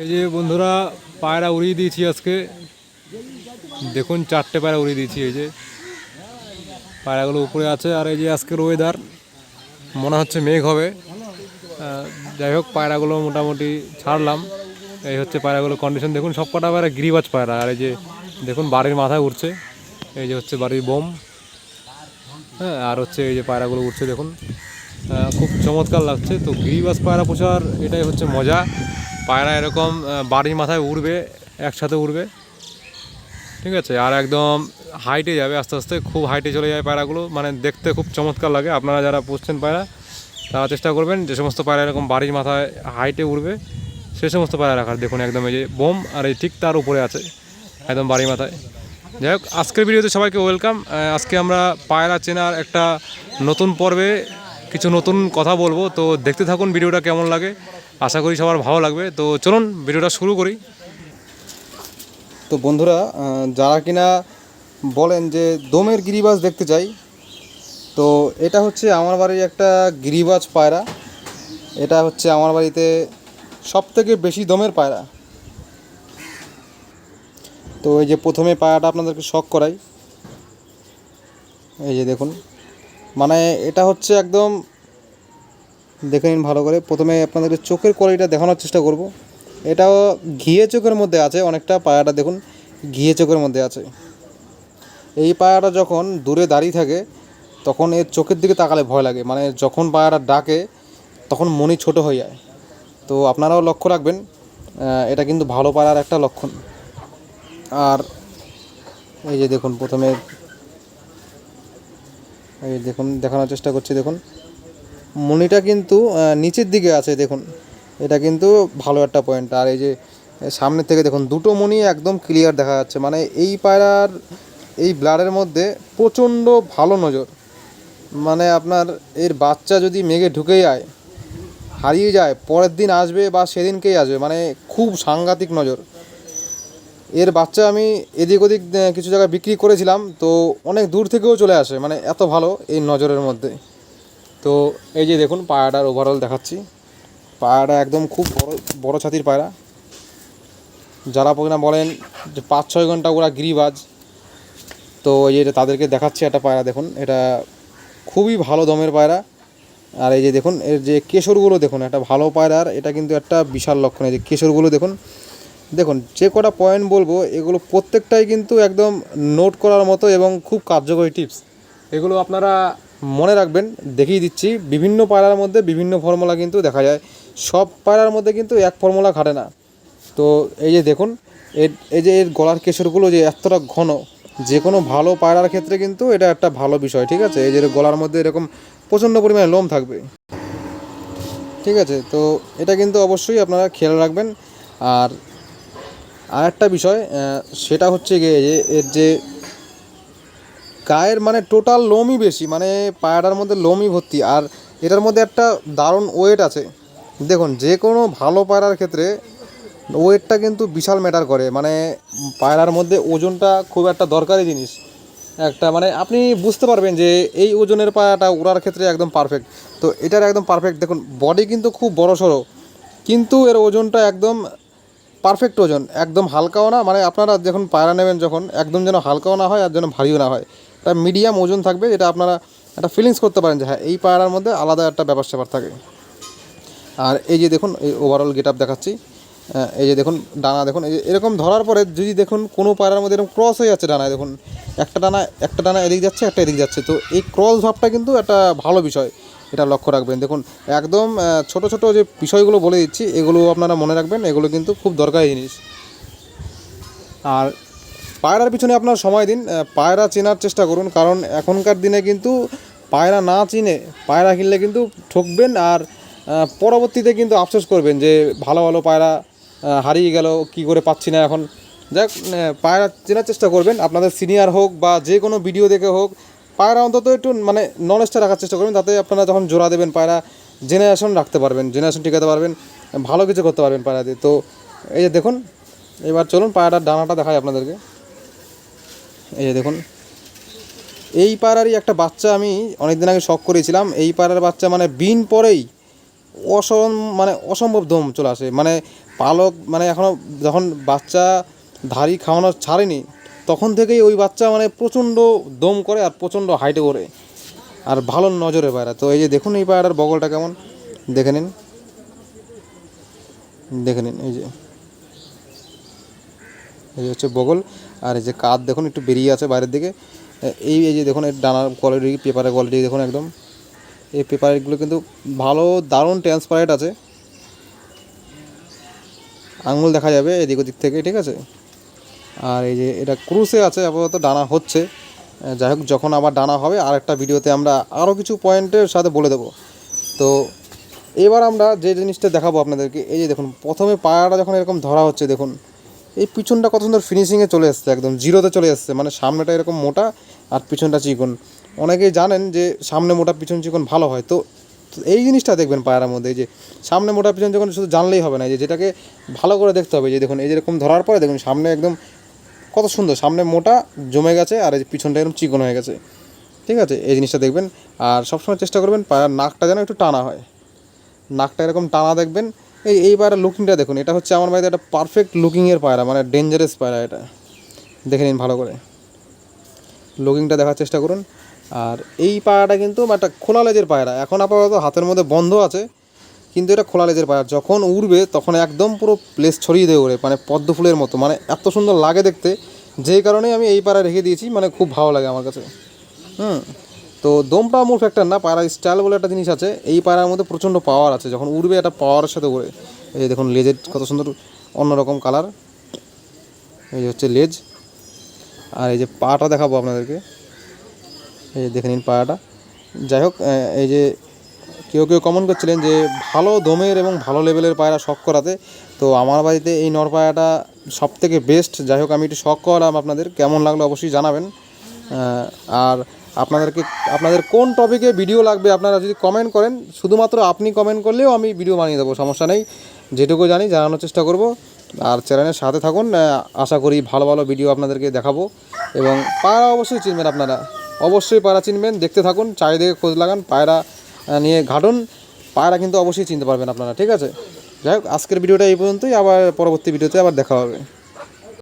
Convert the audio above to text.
এই যে বন্ধুরা, পায়রা উড়িয়ে দিয়েছি আজকে। দেখুন, চারটে পায়রা উড়িয়ে দিয়েছি এই যে। পায়রাগুলো উপরে আছে আর এই যে আজকের ওয়েদার মনে হচ্ছে মেঘ হবে। যাই হোক, পায়রাগুলো মোটামুটি ছাড়লাম। এই হচ্ছে পায়রাগুলো কন্ডিশন দেখুন সব কটা পায়রা গিরিবাজ পায়রা। আর এই যে, দেখুন, বাড়ির মাথায় উঠছে এই যে হচ্ছে বাড়ির বোম। হ্যাঁ আর হচ্ছে এই যে পায়রাগুলো উঠছে দেখুন। খুব চমৎকার লাগছে। তো গিরিবাস পায়রা পোষার এটাই হচ্ছে মজা। পায়রা এরকম বাড়ির মাথায় উড়বে, একসাথে উড়বে। ঠিক আছে? আর একদম হাইটে যাবে, আস্তে আস্তে খুব হাইটে চলে যায় পায়রাগুলো। মানে দেখতে খুব চমৎকার লাগে। আপনারা যারা পুষছেন পায়রা, তারা চেষ্টা করবেন যে সমস্ত পায়রা এরকম বাড়ির মাথায় হাইটে উড়বে, সে সমস্ত পায়রা রাখার। দেখুন একদম এই যে বোম, আর এই ঠিক তার উপরে আছে, একদম বাড়ির মাথায়। যাই হোক, আজকের ভিডিওতে সবাইকে ওয়েলকাম আজকে আমরা পায়রা চেনার একটা নতুন পর্বে কিছু নতুন কথা বলব। তো দেখতে থাকুন ভিডিওটা কেমন লাগে। আশা করি সবার ভালো লাগবে। তো চলুন ভিডিওটা শুরু করি। তো বন্ধুরা যারা কিনা বলেন যে দমের গিরিবাজ দেখতে চাই, তো এটা হচ্ছে আমার বাড়ির একটা গিরিবাজ পায়রা। এটা হচ্ছে আমার বাড়িতে সব থেকে বেশি দমের পায়রা। তো এই যে প্রথমে পায়রাটা আপনাদেরকে শখ করাই। এই যে দেখুন। মানে এটা হচ্ছে একদম, দেখে নিন ভালো করে। প্রথমে আপনাদেরকে চোখের কোয়ালিটিটা দেখানোর চেষ্টা করব। এটাও ঘিয়ে চোখের মধ্যে আছে, অনেকটা পায়াটা দেখুন, ঘিয়ে চোখের মধ্যে আছে। এই পায়াটা যখন দূরে দাঁড়িয়ে থাকে, তখন এর চোখের দিকে তাকালে ভয় লাগে। মানে যখন পায়াটা ডাকে, তখন মনি ছোট হয়ে যায়। তো আপনারাও লক্ষ্য রাখবেন এটা কিন্তু ভালো পায়ার একটা লক্ষণ। আর এই যে দেখুন, প্রথমে এই দেখুন, দেখানোর চেষ্টা করছি, দেখুন। মনিটা কিন্তু নিচের দিকে আছে, দেখুন। এটা কিন্তু ভালো একটা পয়েন্ট আর এই যে সামনের থেকে দেখুন, দুটো মনি একদম ক্লিয়ার দেখা যাচ্ছে। মানে এই পায়রার, এই ব্লাডের মধ্যে প্রচণ্ড ভালো নজর। মানে আপনার, এর বাচ্চা যদি মেঘে ঢুকে যায়, হারিয়ে যায়, পরের দিন আসবে বা সেদিনকেই আসবে মানে খুব সাংঘাতিক নজর। এর বাচ্চা আমি এদিক ওদিক কিছু জায়গায় বিক্রি করেছিলাম, তো অনেক দূর থেকেও চলে আসে মানে এত ভালো এই নজরের মধ্যে। তো এই যে দেখুন, পায়রাটার ওভারঅল দেখাচ্ছি। পায়রাটা একদম খুব বড় বড় ছাতির পায়রা। যারা কিনা বলেন যে পাঁচ, ছয় ঘণ্টা ওরা গিরিবাজ, তো এই যে তাদেরকে দেখাচ্ছি একটা পায়রা, দেখুন, এটা খুবই ভালো দমের পায়রা। আর এই যে দেখুন, এর যে কেশরগুলো, দেখুন, একটা ভালো পায়রার, এটা কিন্তু একটা বিশাল লক্ষণ, এই যে কেশরগুলো, দেখুন দেখুন, যে কটা পয়েন্ট বলব, এগুলো প্রত্যেকটাই কিন্তু একদম নোট করার মতো এবং খুব কার্যকরী টিপস এগুলো আপনারা মনে রাখবেন, দেখিয়ে দিচ্ছি। বিভিন্ন পায়রার মধ্যে বিভিন্ন ফর্মুলা কিন্তু দেখা যায়। সব পায়রার মধ্যে কিন্তু এক ফর্মুলা খাটে না। তো এই যে দেখুন, এর, এই যে এর গলার কেশরগুলো যে এতটা ঘন, যে কোনো ভালো পায়রার ক্ষেত্রে কিন্তু এটা একটা ভালো বিষয়, ঠিক আছে? এই যে গলার মধ্যে এরকম প্রচণ্ড পরিমাণে লোম থাকবে। ঠিক আছে? তো এটা কিন্তু অবশ্যই আপনারা খেয়াল রাখবেন। আর আর একটা বিষয় সেটা হচ্ছে গিয়ে যে, এর যে গায়ের মানে টোটাল লোমই বেশি মানে পায়রাটার মধ্যে লোমই ভর্তি। আর এটার মধ্যে একটা দারুণ ওয়েট আছে। দেখুন যে কোনো ভালো পায়রার ক্ষেত্রে ওয়েটটা কিন্তু বিশাল ম্যাটার করে। মানে পায়রার মধ্যে ওজনটা খুব একটা দরকারি জিনিস। একটা মানে আপনি বুঝতে পারবেন যে, এই ওজনের পায়রাটা ওড়ার ক্ষেত্রে একদম পারফেক্ট তো এটার একদম পারফেক্ট দেখুন বডি কিন্তু খুব বড় সড়ো কিন্তু এর ওজনটা একদম পারফেক্ট ওজন, একদম হালকাও না মানে আপনারা যখন পায়রা নেবেন যখন, একদম যেন হালকাও না হয় আর যেন ভারীও না হয়। একটা মিডিয়াম ওজন থাকবে, যেটা আপনারা একটা ফিলিংস করতে পারেন যে হ্যাঁ এই পায়রার মধ্যে আলাদা একটা ব্যাপার স্যাপার থাকে। আর এই যে দেখুন, এই ওভারঅল গেট আপ দেখাচ্ছি এই যে দেখুন, ডানা দেখুন, এই যে এরকম ধরার পরে যদি দেখুন কোনো পায়রার মধ্যে এরকম ক্রস হয়ে যাচ্ছে ডানায়, দেখুন, একটা ডানা একটা ডানা এদিক যাচ্ছে, একটা এদিক যাচ্ছে। তো এই ক্রস ভাবটা কিন্তু একটা ভালো বিষয়। এটা লক্ষ্য রাখবেন। দেখুন, একদম ছোট ছোট যে বিষয়গুলো বলে দিচ্ছি, এগুলো আপনারা মনে রাখবেন, এগুলো কিন্তু খুব দরকারি জিনিস। আর পায়রার পিছনে আপনার সময় দিন পায়রা চেনার চেষ্টা করুন, কারণ এখনকার দিনে কিন্তু পায়রা না চিনে, পায়রা কিনলে কিন্তু ঠকবেন আর পরবর্তীতে কিন্তু আফসোস করবেন যে ভালো ভালো পায়রা হারিয়ে গেল, কি করে পাচ্ছি না এখন। যাক পায়রা চেনার চেষ্টা করবেন, আপনাদের সিনিয়র হোক বা যে কোনো ভিডিও দেখে হোক পায়রা অন্তত একটু মানে নলেজটা রাখার চেষ্টা করবেন, তাতে আপনারা যখন জোড়া দেবেন পায়রা জেনারেশন রাখতে পারবেন জেনারেশন টিকাতে পারবেন, ভালো কিছু করতে পারবেন পায়রা দিয়ে। তো এই যে দেখুন, এবার চলুন পায়রাটার ডানাটা দেখাই আপনাদেরকে। এই যে দেখুন, এই পায়রারই একটা বাচ্চা আমি অনেক দিন আগে শখ করেছিলাম। এই পায়রার বাচ্চা মানে বিন পরেই অসম মানে অসম্ভব দম চলে আসে। মানে পালক মানে এখনও যখন বাচ্চা ধাড়ি খাওয়ানো ছাড়েনি তখন থেকেই ওই বাচ্চা মানে প্রচণ্ড দম করে আর প্রচণ্ড হাইটে করে আর ভালো নজরে পায়রা। তো এই যে দেখুন এই পায়রার বগলটা কেমন? দেখে নিন। দেখে নিন, এই যে। এই হচ্ছে বগল। আর এই যে কাঁধ দেখুন, একটু বেরিয়ে আছে বাইরের দিকে। এই এই যে দেখুন, এর ডানার কোয়ালিটি পেপারের কোয়ালিটি দেখুন একদম। এই পেপারগুলো কিন্তু ভালো, দারুণ ট্রান্সপারেন্ট আছে। আঙুল দেখা যাবে এদিক ওদিক থেকে, ঠিক আছে? আর এই যে এটা ক্রুসে আছে, আপাতত ডানা হচ্ছে। যাই হোক, যখন আবার ডানা হবে আর একটা ভিডিওতে আমরা আরও কিছু পয়েন্টের সাথে বলে দেবো। তো এবার আমরা যে জিনিসটা দেখাবো আপনাদেরকে, এই যে দেখুন, প্রথমে পায়াটা যখন এরকম ধরা হচ্ছে, দেখুন, এই পিছনটা কত সুন্দর ফিনিশিংয়ে চলে এসছে, একদম জিরোতে চলে এসছে মানে সামনেটা এরকম মোটা আর পিছনটা চিকন। অনেকেই জানেন যে সামনে মোটা পিছন চিকন ভালো হয়, তো এই জিনিসটা দেখবেন পায়রার মধ্যে, এই যে সামনে মোটা পিছন চিকন শুধু জানলেই হবে না যে যেটাকে ভালো করে দেখতে হবে যে দেখুন, এই যেরকম ধরার পরে দেখুন, সামনে একদম কত সুন্দর, সামনে মোটা জমে গেছে আর এই পিছনটা এরকম চিকন হয়ে গেছে। ঠিক আছে? এই জিনিসটা দেখবেন। আর সবসময় চেষ্টা করবেন নাকটা যেন একটু টানা হয়। নাকটা এরকম টানা দেখবেন। এই এই পায়রা লুকিংটা দেখুন, এটা হচ্ছে আমার বাড়িতে একটা পারফেক্ট লুকিংয়ের পায়রা মানে ডেঞ্জারাস পায়রা এটা। দেখে নিন ভালো করে। লুকিংটা দেখার চেষ্টা করুন। আর এই পায়রাটা কিন্তু একটা খোলা লেজের পায়রা। এখন আপাতত হাতের মধ্যে বন্ধ আছে। কিন্তু এটা খোলা লেজের পায়রা। যখন উড়বে, তখন একদম পুরো প্লেস ছড়িয়ে দেবে ওড়ে মানে পদ্ম ফুলের মতো। মানে এত সুন্দর লাগে দেখতে। যেই কারণে আমি এই পায়রা রেখে দিয়েছি মানে খুব ভালো লাগে আমার কাছে। হুম। তো দমটা মূল ফ্যাক্টর না পায়রা স্টাইল বলে একটা জিনিস আছে। এই পায়রার মধ্যে প্রচণ্ড পাওয়ার আছে। যখন উড়বে একটা পাওয়ারের সাথে উড়ে এই যে দেখুন লেজের কত সুন্দর অন্যরকম কালার এই হচ্ছে লেজ। আর এই যে পাটা দেখাবো আপনাদেরকে। এই দেখে নিন পায়াটা যাই হোক এই যে কেউ কেউ কমেন্ট করছিলেন যে ভালো দমের এবং ভালো লেভেলের পায়রা শখ করাতে। তো আমার বাড়িতে এই নর পায়রাটা সব থেকে বেস্ট যাই হোক, আমি একটু শখ করালাম আপনাদের। কেমন লাগল অবশ্যই জানাবেন। আর আপনাদেরকে, আপনাদের কোন টপিকে ভিডিও লাগবে আপনারা যদি কমেন্ট করেন, শুধুমাত্র আপনি কমেন্ট করলেও আমি ভিডিও বানিয়ে দেবো, সমস্যা নেই। যেটুকু জানি, জানানোর চেষ্টা করব। আর চ্যানেলের সাথে থাকুন আশা করি ভালো ভালো ভিডিও আপনাদেরকে দেখাবো। এবং পায়রা অবশ্যই চিনবেন আপনারা। অবশ্যই পায়রা চিনবেন, দেখতে থাকুন, চারিদিকে খোঁজ লাগান, পায়রা নিয়ে ঘাটুন, পায়রা কিন্তু অবশ্যই চিনতে পারবেন আপনারা, ঠিক আছে? যাই হোক, আজকের ভিডিওটা এই পর্যন্তই, আবার পরবর্তী ভিডিওতে আবার দেখা হবে।